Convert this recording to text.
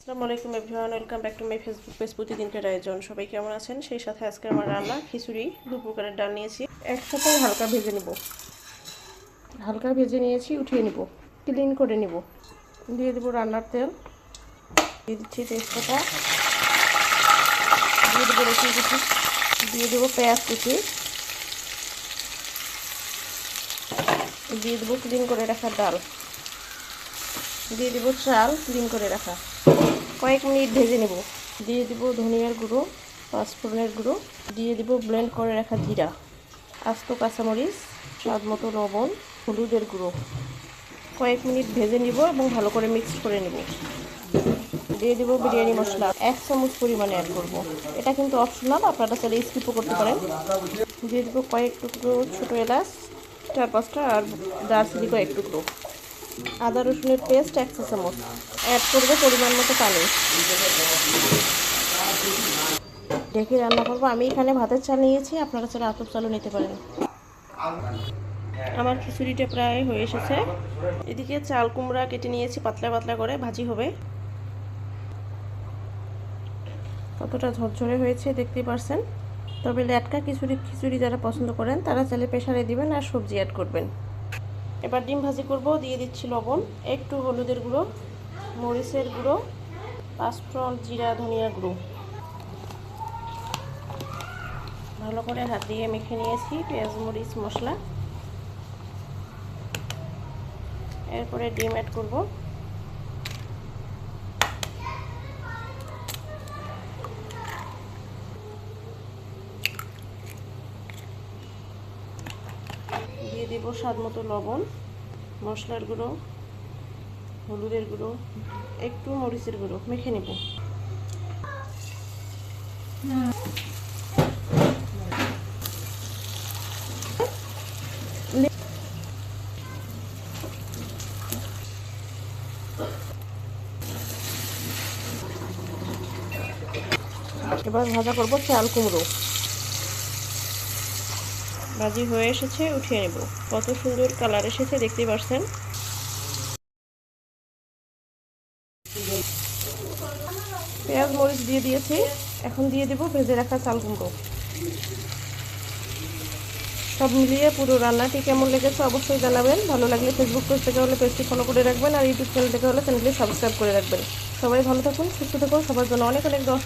আসসালামু আলাইকুম everyone, welcome back to my Facebook page প্রতিদিনকার আয়োজন। সবাই কেমন আছেন? সেই সাথে আজকে আমার রান্না, খিচুড়ি দু প্রকারের ডাল নিয়েছি। একসাথে হালকা ভেজে নিব। হালকা ভেজে নিয়েছি, উঠিয়ে নিব। ক্লিন করে নিব। দিয়ে দেবো রান্নার তেল। দিয়ে দিচ্ছি তেজপাতা। দিয়ে দেবো রসুন কুচি। দিয়ে দেবো পেঁয়াজ কুচি। দিয়ে দেবো ক্লিন করে রাখা ডাল। দিয়ে দেবো চাল ক্লিন করে রাখা। কয়েক মিনিট ভেজে নেব। দিয়ে দিব ধনিয়ার গুঁড়ো, পাঁচফোড়নের গুঁড়ো, দিয়ে দিব ব্লেন্ড করে রাখা জিরা, আস্ত কাঁচামরিচ, স্বাদ মতো লবণ, হলুদের গুঁড়ো। কয়েক মিনিট ভেজে নিব এবং ভালো করে মিক্স করে নেব। দিয়ে দিব বিরিয়ানি মশলা। এক চামচ পরিমাণে অ্যাড করব। এটা কিন্তু অপশনাল আপনারা চাইলে স্কিপও করতে পারেন। দিয়ে দিব কয়েক টুকরো ছোটো এলাচ, চার পাঁচটা, আর দারচিনি কয়েক টুকরো। আদা রসুনের পেস্ট এক চা চামচ। অ্যাড করব পরিমাণ মতো পানি। দেখে রান্না করব। আমি এখানে ভাতের চাল নিয়েছি। আপনারা চাইলে আতপ চালও নিতে পারেন। আমার খিচুড়িটা প্রায় হয়ে এসেছে। এদিকে চাল কুমড়া কেটে নিয়েছি। পাতলা পাতলা করে ভাজি হবে। কতটা ঝরঝরে হয়েছে দেখতেই পারছেন। তবে ল্যাটকা খিচুড়ি খিচুড়ি যারা পছন্দ করেন, তারা চাইলে প্রেশারে দিবেন আর সবজি অ্যাড করবেন। এবার ডিম ভাজি করব, দিয়ে দিচ্ছি লবণ, একটু হলুদের গুঁড়ো, মরিচের গুঁড়ো, পাঁচফোড়ন জিরা, ধনিয়া গুঁড়ো। ভালো করে হাত দিয়ে মেখে নিয়েছি, পেঁয়াজ, মরিচ, মশলা। এরপরে ডিম অ্যাড করব। দেব স্বাদ মতো লবণ, মশলার গুঁড়ো, হলুদের গুঁড়ো, একটু মরিচের গুঁড়ো, মেখে নেব। এবার ভাজা করব চাল কুমড়ো। ভাজি হয়ে এসেছে, উঠিয়ে নেব। কত সুন্দর কালার এসেছে দেখতে পারছেন। পেঁয়াজ, মরিচ দিয়ে দিয়েছি। এখন দিয়ে দেব ভেজে রাখা চাল কুমড়ো সব মিলিয়ে পুরো রান্নাটি কেমন লেগেছে অবশ্যই জানাবেন। ভালো লাগলে ফেসবুক পেজ থেকে হলে পেজটি ফলো করে রাখবেন আর ইউটিউব চ্যানেল থেকে হলে চ্যানেলটি সাবস্ক্রাইব করে রাখবেন। সবাই ভালো থাকুন, সুস্থ থাকুন। সবার জন্য অনেক অনেক দশ